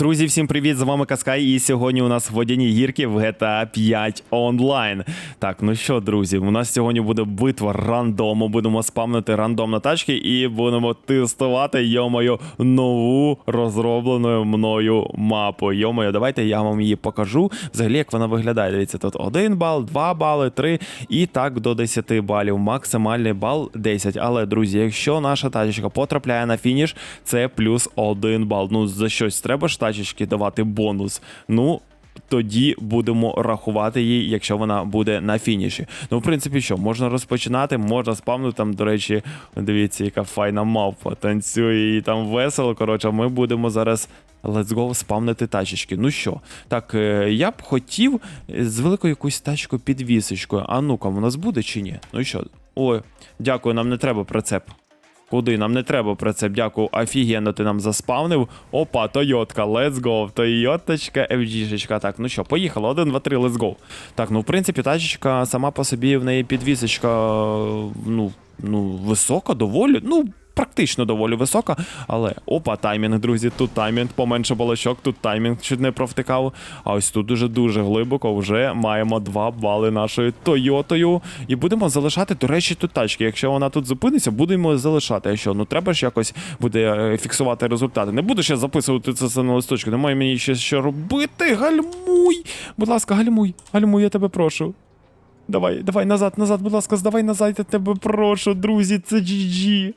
Друзі, всім привіт! З вами Каскай, і сьогодні у нас водяні гірки в GTA 5 онлайн. Так, ну що, друзі, у нас сьогодні буде битва рандому. Будемо спамнити рандом на тачки і будемо тестувати, йомою, нову розроблену мною мапу. Йомою, давайте я вам її покажу. Взагалі, як вона виглядає. Дивіться, тут 1 бал, 2 бали, 3 і так до 10 балів. Максимальний бал 10. Але, друзі, якщо наша тачка потрапляє на фініш, це плюс 1 бал. Ну, за щось треба ж тачечки давати бонус. Ну. Тоді будемо рахувати її, якщо вона буде на фініші. Ну, в принципі, що, можна розпочинати, можна спавнути. Там, до речі, дивіться, яка файна мавпа. Танцює і там весело. Коротше, ми будемо зараз let's go спавнити тачечки. Ну що, так, е, я б хотів з великою якусь тачку підвісочкою. А ну-ка, у нас буде чи ні? Ну що? Ой, дякую, нам не треба прицеп. Куди? Нам не треба прицеп, дякую. Офігенно ти нам заспавнив. Опа, Тойотка, let's go. Тойоточка, FG-шечка. Так, ну що, поїхали. Один, два, три, let's go. Так, ну в принципі, тачечка сама по собі в неї підвісочка, ну, ну, висока, доволі. Ну, практично доволі висока, але опа, таймінг, друзі, тут таймінг, поменше балачок, тут таймінг чуть не провтикав. А ось тут дуже-дуже глибоко вже маємо 2 бали нашою Тойотою. І будемо залишати, до речі, тут тачки. Якщо вона тут зупиниться, будемо залишати. А що? Ну треба ж якось буде е, фіксувати результати. Не буду ще записувати це на листочку. Немає мені ще що робити. Гальмуй! Будь ласка, гальмуй, гальмуй, я тебе прошу. Давай, давай назад, назад, будь ласка, здавай назад, я тебе прошу, друзі, це GG.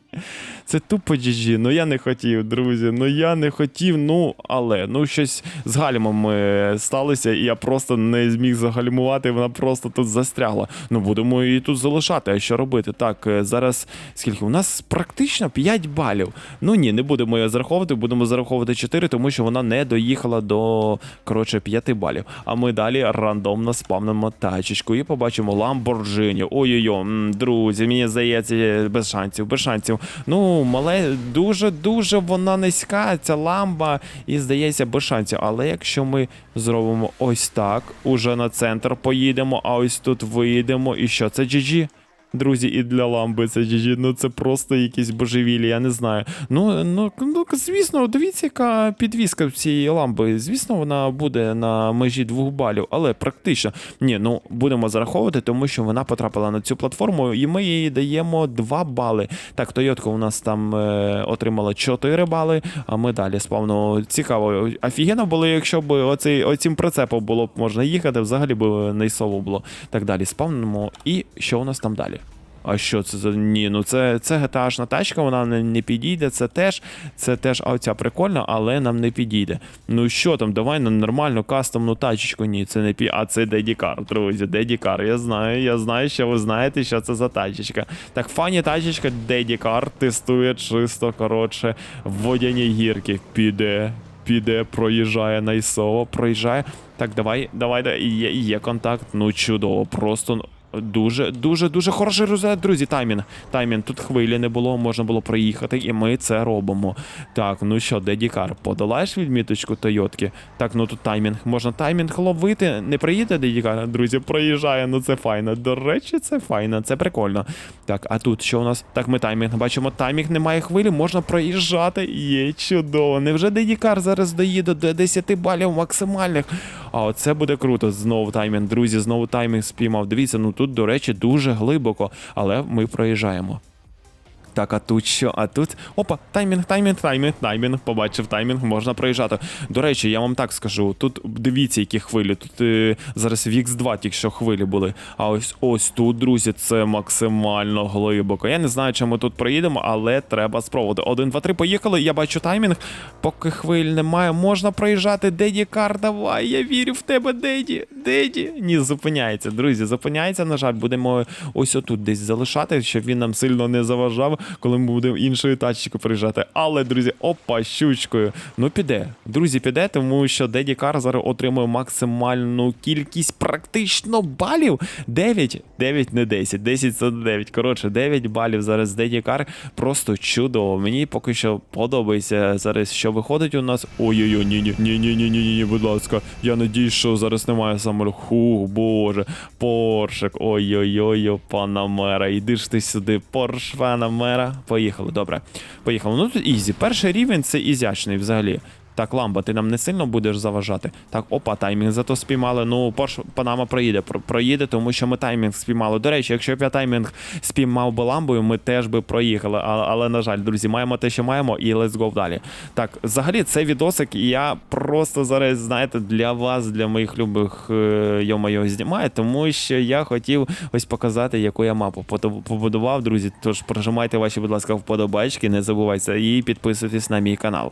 Це тупо GG. Ну я не хотів, друзі. Ну я не хотів, ну але ну щось з гальмом е, сталося, і я просто не зміг загальмувати, вона просто тут застрягла. Ну будемо її тут залишати. А що робити? Так, е, зараз скільки? У нас практично 5 балів. Ну ні, не будемо її зараховувати, будемо зараховувати 4, тому що вона не доїхала до коротше 5 балів. А ми далі рандомно спавнимо тачечку і побачимо Lamborghini. Ой-ой-ой, друзі, мені здається, без шансів, без шансів. Ну, мале, дуже-дуже вона низька, ця ламба, і здається, без шансів. Але якщо ми зробимо ось так, уже на центр поїдемо, а ось тут виїдемо. І що, це GG? Друзі, і для ламби це GG, ну це просто якісь божевілі, я не знаю. Ну, ну, ну звісно, дивіться, яка підвіска цієї ламби. Звісно, вона буде на межі двох балів, але практично. Ні, ну будемо зараховувати, тому що вона потрапила на цю платформу, і ми їй даємо 2 бали. Так, Тойотка у нас там е, отримала 4 бали, а ми далі спавно цікаво. Офігенно було, якщо б оцей, оцім прицепом було б можна їхати, взагалі б нейсово було. Так далі, спавнимо. І що у нас там далі? А що це за ні? Ну це це GTA-шна тачка, вона не, не підійде. Це теж це теж оця прикольна, але нам не підійде. Ну що там, давай на нормальну кастомну тачечку. Ні, це не пі. А це Деді Кар, друзі. Деді Кар. Я знаю, я знаю, що ви знаєте, що це за тачечка. Так, фані тачечка Деді Кар тестує чисто, коротше, водяні гірки. Піде. Піде, проїжджає найсово, проїжджає. Так, давай, давай. Є, є контакт. Ну чудово, просто Дуже, дуже, дуже хороший результат, друзі. Таймінг. Таймінг. Тут хвилі не було, можна було проїхати, і ми це робимо. Так, ну що, Дедікар, подолаєш відміточку Тойотки? Так, ну тут таймінг. Можна таймінг ловити. Не приїде Дедікар, друзі, проїжджає, ну це файно. До речі, це файно, це прикольно. Так, а тут що у нас? Так, ми таймінг. Бачимо, таймінг немає хвилі, можна проїжджати. Є чудово. Невже Дедікар зараз доїде до 10 балів максимальних? А оце буде круто. Знову таймінг, друзі, знову таймінг спіймав. Дивіться, ну тут, до речі, дуже глибоко, але ми проїжджаємо. Так, а тут що? А тут. Опа, таймінг, таймінг, таймінг, таймінг. Побачив таймінг, можна проїжджати. До речі, я вам так скажу. Тут дивіться, які хвилі. Тут е, зараз в X2 тільки що хвилі були. А ось ось тут, друзі, це максимально глибоко. Я не знаю, чи ми тут проїдемо, але треба спробувати. Один, два, три, поїхали. Я бачу таймінг. Поки хвиль немає, можна проїжджати. Деді Кар, давай. Я вірю в тебе, Деді. Деді. Ні, зупиняється, друзі. Зупиняється, на жаль, будемо ось отут десь залишати, щоб він нам сильно не заважав коли ми будемо іншою тачкою приїжджати. Але, друзі, опа, щучкою. Ну піде. Друзі, піде, тому що Деді Кар зараз отримує максимальну кількість практично балів. 9. 9, не 10. 10 це 9. Коротше, 9 балів зараз Деді Кар. Просто чудово. Мені поки що подобається зараз, що виходить у нас. Ой-ой-ой, ні-ні, ні-ні-ні, ні, будь ласка. Я надіюсь, що зараз немає самоліту. Хух, боже. Поршик. Ой-ой-ой, панамера. Іди ж ти сюди, Порш, панамера. Поїхали, добре. Поїхали. Ну тут ізі. Перший рівень це ізячний взагалі. Так, Ламба, ти нам не сильно будеш заважати. Так, опа, таймінг зато спіймали. Ну, Порш Панама проїде. Проїде, тому що ми таймінг спіймали. До речі, якщо б я таймінг спіймав би ламбою, ми теж би проїхали. А- Але, на жаль, друзі, маємо те, що маємо, і let's go далі. Так, взагалі, це відосик, і я просто зараз, знаєте, для вас, для моїх любих е, йо-моє, знімаю, тому що я хотів ось показати, яку я мапу побудував, друзі. Тож прожимайте ваші, будь ласка, вподобайки, не забувайте і підписуйтесь на мій канал.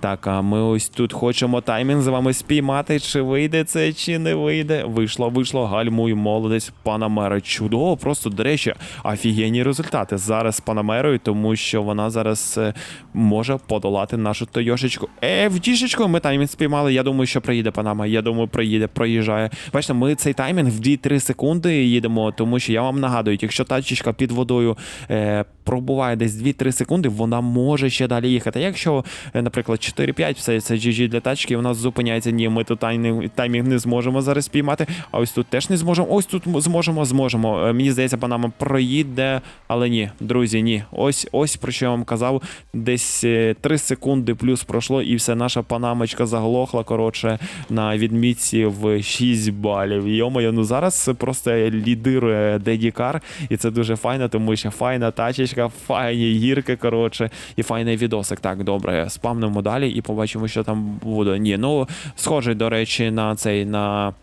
Так, а ми ось тут хочемо таймінг з вами спіймати. Чи вийде це, чи не вийде. Вийшло, вийшло, гальмуй, молодець, Панамера. Чудово, просто, до речі, офігенні результати зараз з Панамерою, тому що вона зараз е, може подолати нашу Тойошечку. Е, в дішечку ми таймінг спіймали. Я думаю, що приїде Панама. Я думаю, приїде, проїжджає. Бачите, ми цей таймінг в 2-3 секунди їдемо, тому що я вам нагадую, якщо тачечка під водою е, пробуває десь 2-3 секунди, вона може ще далі їхати. Якщо, е, наприклад, 4-5, все це GG для тачки, вона зупиняється. Ні, ми тут таймінг, не зможемо зараз спіймати. А ось тут теж не зможемо. Ось тут зможемо, зможемо. Е, Мені здається, Панама проїде, але ні, друзі, ні. Ось ось про що я вам казав. Десь е, 3 секунди плюс пройшло, і все, наша панамочка заглохла. Коротше, на відмітці в 6 балів. Йомаю, ну зараз просто лідирує Деді Кар, і це дуже файно, тому що файна тачечка, файні гірки, коротше, і файний відосик. Так, добре, спамнемо далі і побачимо, що там буде. Ні, ну схожий, до речі, на цей на.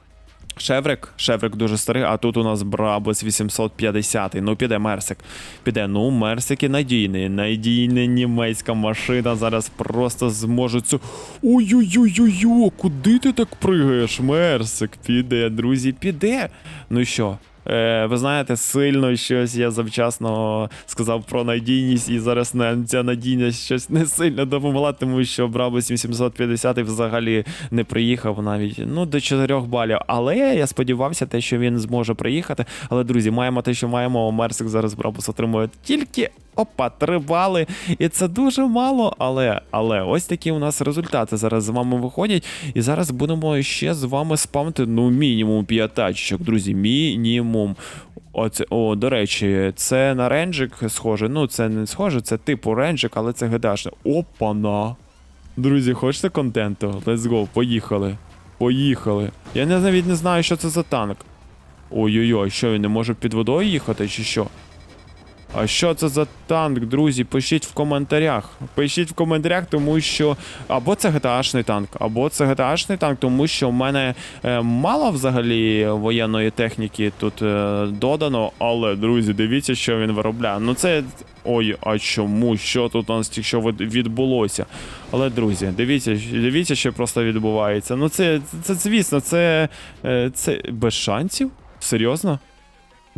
Шеврик, Шеврик дуже старий, а тут у нас Брабус 850. Ну, піде Мерсик. Піде. Ну, Мерсики надійний. Надійна німецька машина. Зараз просто зможе цю. Ой-ой-ой-ой-ой, куди ти так пригаєш? Мерсик, піде, друзі, піде. Ну що? Е, ви знаєте, сильно щось я завчасно сказав про надійність, і зараз ця надійність щось не сильно допомогла, тому що Брабус 750 взагалі не приїхав навіть ну до 4 балів. Але я сподівався, те, що він зможе приїхати. Але друзі, маємо те, що маємо. Мерсик зараз Брабус отримує тільки. Опа, три бали, і це дуже мало, але але ось такі у нас результати зараз з вами виходять. І зараз будемо ще з вами спамити, ну, мінімум 5 друзі. Мінімум. Оце, о, до речі, це на ренджик схоже. Ну, це не схоже, це типу ренджик, але це гедашне. Опана. Друзі, хочете контенту? Let's go, поїхали. Поїхали. Я навіть не знаю, що це за танк. Ой-ой-ой, що він не може під водою їхати, чи що? А що це за танк, друзі? Пишіть в коментарях. Пишіть в коментарях, тому що або це GTA-шний танк, або це GTA-шний танк, тому що в мене е, мало взагалі воєнної техніки тут е, додано. Але, друзі, дивіться, що він виробляє. Ну це. Ой, а чому? Що тут у нас тільки що відбулося? Але, друзі, дивіться, дивіться, що просто відбувається. Ну, це, це, це звісно, це, е, це без шансів? Серйозно?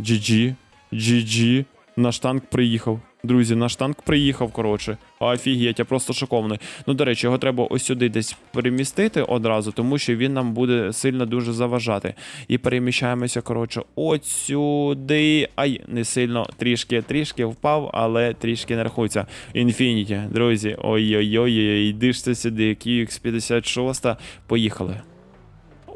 GG, GG. Наш танк приїхав. Друзі, наш танк приїхав, коротше. Офігеть, я просто шокований. Ну, до речі, його треба ось сюди десь перемістити одразу, тому що він нам буде сильно дуже заважати. І переміщаємося, коротше, от сюди. Ай, не сильно, трішки, трішки впав, але трішки не рахується. Інфініті, друзі. Ой-ой-ой, йди ж ти сюди, QX56. Поїхали.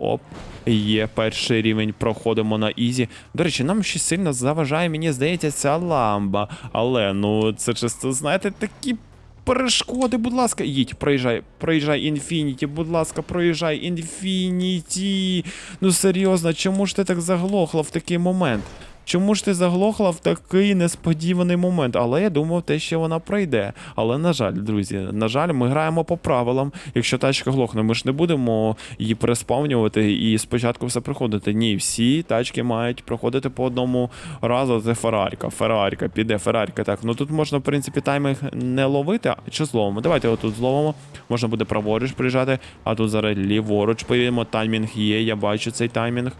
Оп, є перший рівень, проходимо на ізі. До речі, нам ще сильно заважає, мені здається, ця ламба. Але ну це чисто, знаєте, такі перешкоди, будь ласка, їдь, проїжджай, проїжджай інфініті, будь ласка, проїжджай інфініті. Ну серйозно, чому ж ти так заглохла в такий момент? Чому ж ти заглохла в такий несподіваний момент? Але я думав, те, що вона пройде. Але на жаль, друзі, на жаль, ми граємо по правилам. Якщо тачка глохне, ми ж не будемо її переспавнювати і спочатку все приходити. Ні, всі тачки мають проходити по одному разу. Це Ферраріка. Ферраріка, піде Ферраріка. Так, ну тут можна, в принципі, таймінг не ловити, а чи зловимо. Давайте отут зловимо. Можна буде праворуч приїжджати, а тут зараз ліворуч поїдемо. Таймінг є, я бачу цей таймінг.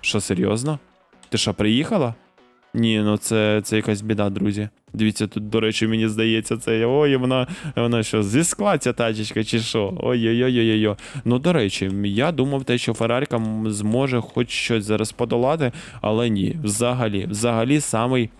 Що, серйозно? Ти що, приїхала? Ні, ну це, це якась біда, друзі. Дивіться, тут, до речі, мені здається, це. Ой, вона, вона що, зі скла ця тачечка, чи що? Ой-ой-ой-ой-ой. Ну, до речі, я думав те, що Феррарка зможе хоч щось зараз подолати, але ні, взагалі, взагалі, самий.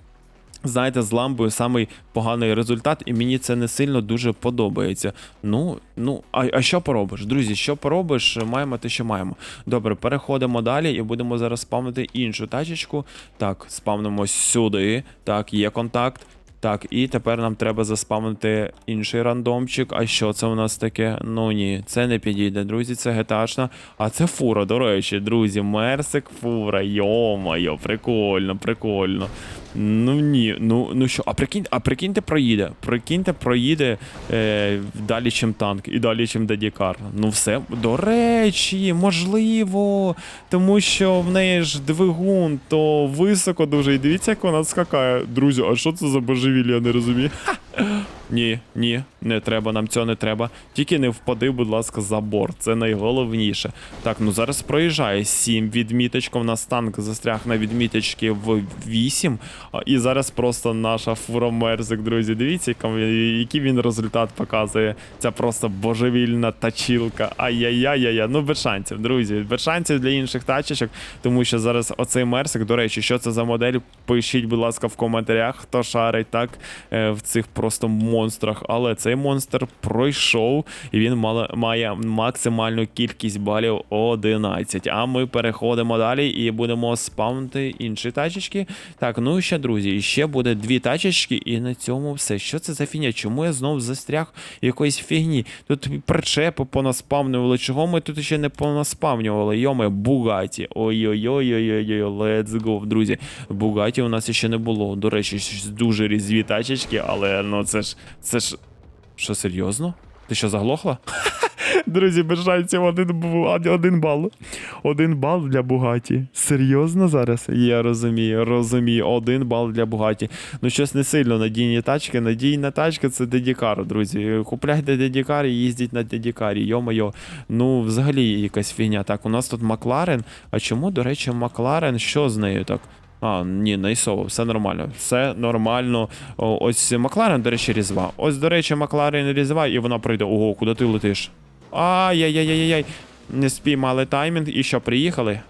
Знаєте, з ламбою самий поганий результат, і мені це не сильно дуже подобається. Ну, ну, а, а що поробиш? Друзі, що поробиш? Маємо те, що маємо. Добре, переходимо далі і будемо зараз спавнити іншу тачечку. Так, спавнимо сюди. Так, є контакт. Так, і тепер нам треба заспавнити інший рандомчик. А що це у нас таке? Ну ні, це не підійде, друзі, це геташна. А це фура, до речі, друзі, мерсик фура. Йо-моє, прикольно, прикольно. Ну ні, ну ну що, а прикинь, а прикиньте, проїде. Прикиньте, проїде е, далі, чим танк, і далі, чим дедікар. Ну все, до речі, можливо. Тому що в неї ж двигун, то високо дуже. І дивіться, як вона скакає. Друзі, а що це за божевілля, я не розумію. Ні, ні, не треба, нам цього не треба. Тільки не впади, будь ласка, за борт. Це найголовніше. Так, ну зараз проїжджає 7 відміточка. У нас танк застряг на відміточки в 8. І зараз просто наша фура Мерзик, друзі. Дивіться, який він результат показує. Ця просто божевільна тачілка. Ай-яй-яй-яй. Ну, без шансів, друзі. Без шансів для інших тачечок, тому що зараз оцей Мерсик, до речі, що це за модель? Пишіть, будь ласка, в коментарях, хто шарить так е, в цих просто монстрах. Але цей монстр пройшов, і він має максимальну кількість балів 11. А ми переходимо далі і будемо спавнити інші тачечки. Так, ну і ще, друзі, ще буде дві тачечки, і на цьому все. Що це за фігня? Чому я знову застряг якоїсь фігні? Тут причепи понаспавнювали. Чого ми тут ще не понаспавнювали? Йоме, Бугаті. Ой-ой-ой-ой-ой, let's go, друзі. Бугаті у нас ще не було. До речі, дуже різві тачечки, але ну це ж. Це ж. Що, серйозно? Ти що, заглохла? Друзі, шансів один, один бал. Один бал для Бугаті. Серйозно зараз? Я розумію, розумію. Один бал для Бугаті. Ну, щось не сильно надійні тачки. Надійна тачка це дедікар, друзі. Купляйте дедікар і їздіть на дедікарі. Йо-моє. Ну, взагалі якась фігня. Так, у нас тут Макларен. А чому, до речі, Макларен? Що з нею так? А, ні, найсово, все нормально. Все нормально. О, ось Макларен, до речі, різва. Ось, до речі, Макларен різва, і вона пройде. Ого, куди ти летиш? Ай-яй-яй-яй-яй. Не спіймали таймінг. І що, приїхали?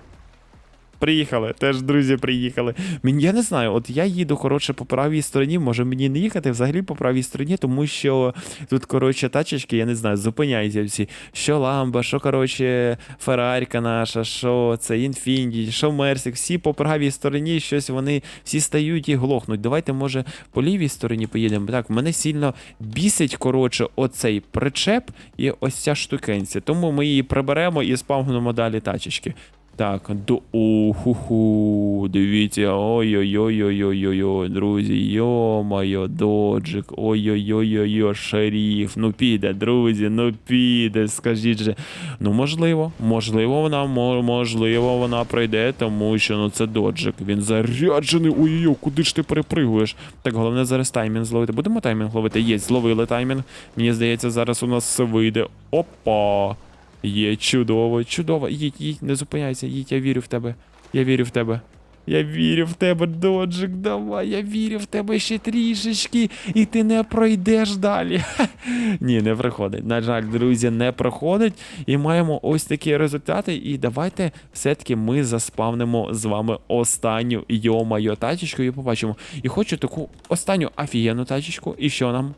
Приїхали, теж друзі приїхали. Мені я не знаю, от я їду коротше по правій стороні, може мені не їхати взагалі по правій стороні, тому що тут, коротше, тачечки, я не знаю, зупиняються всі. Що Ламба, що, коротше, Феррарька наша, що це Інфінді, що Мерсик, всі по правій стороні щось вони всі стають і глохнуть. Давайте, може, по лівій стороні поїдемо. Так, мене сильно бісить, коротше, оцей причеп і ось ця штукенця. Тому ми її приберемо і спавнимо далі тачечки. Так, до уху, дивіться, ой-ой-ой-ой-ой-ой-ой, друзі, йо-моє, доджик, ой-ой-ой-ой-ой, шеріф, ну піде, друзі, ну піде, скажіть же. Ну, можливо, можливо, вона, можливо, вона пройде, тому що ну це доджик, він заряджений, ой-ой-ой, куди ж ти перепригуєш? Так, головне зараз таймінг зловити. Будемо таймінг ловити? Є, зловили таймінг. Мені здається, зараз у нас все вийде. Опа! Є чудово, чудово. Їдь, їдь, не зупиняйся, їдь, я вірю в тебе. Я вірю в тебе. Я вірю в тебе, доджик, давай, я вірю в тебе ще трішечки, і ти не пройдеш далі. Ха. Ні, не проходить. На жаль, друзі, не проходить. І маємо ось такі результати. І давайте все-таки ми заспавнимо з вами останню йо-майо тачечку і побачимо. І хочу таку останню офігенну тачечку. І що нам?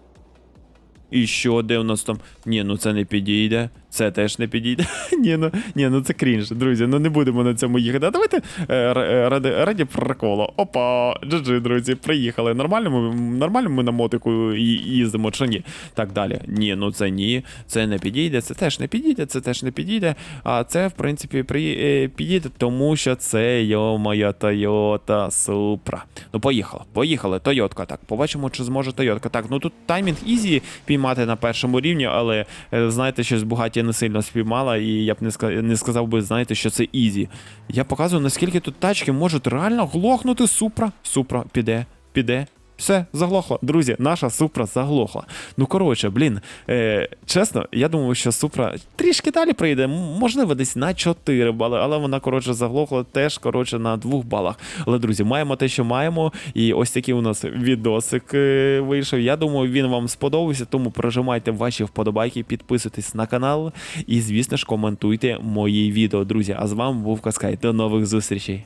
І що, де у нас там? Ні, ну це не підійде. Це теж не підійде. ні, ну ні, ну це крінж, друзі. Ну не будемо на цьому їхати. А давайте е, е, ради, раді приколу. Опа, джиджи, друзі, приїхали. Нормально ми, нормально ми на мотику їздимо чи ні? Так далі. Ні, ну це ні, це не підійде, це теж не підійде, це теж не підійде. А це, в принципі, при, е, підійде, тому що це йо моя Toyota Supra. Ну, поїхали, поїхали. Тойотка. Так, побачимо, чи зможе Тойотка. Так, ну тут таймінг ізі піймати на першому рівні, але знаєте, що з Бугаті не сильно спіймала, і я б не, сказав, не сказав би, знаєте, що це ізі. Я показую, наскільки тут тачки можуть реально глохнути. Супра. Супра, піде, піде. Все, заглохла. Друзі, наша Супра заглохла. Ну, коротше, блін, е, чесно, я думав, що Супра трішки далі прийде, можливо, десь на 4 бали, але вона, коротше, заглохла теж, коротше, на 2 балах. Але, друзі, маємо те, що маємо. І ось такий у нас відосик е, вийшов. Я думаю, він вам сподобався, тому прожимайте ваші вподобайки, підписуйтесь на канал і, звісно ж, коментуйте мої відео, друзі. А з вами був Каскай. До нових зустрічей.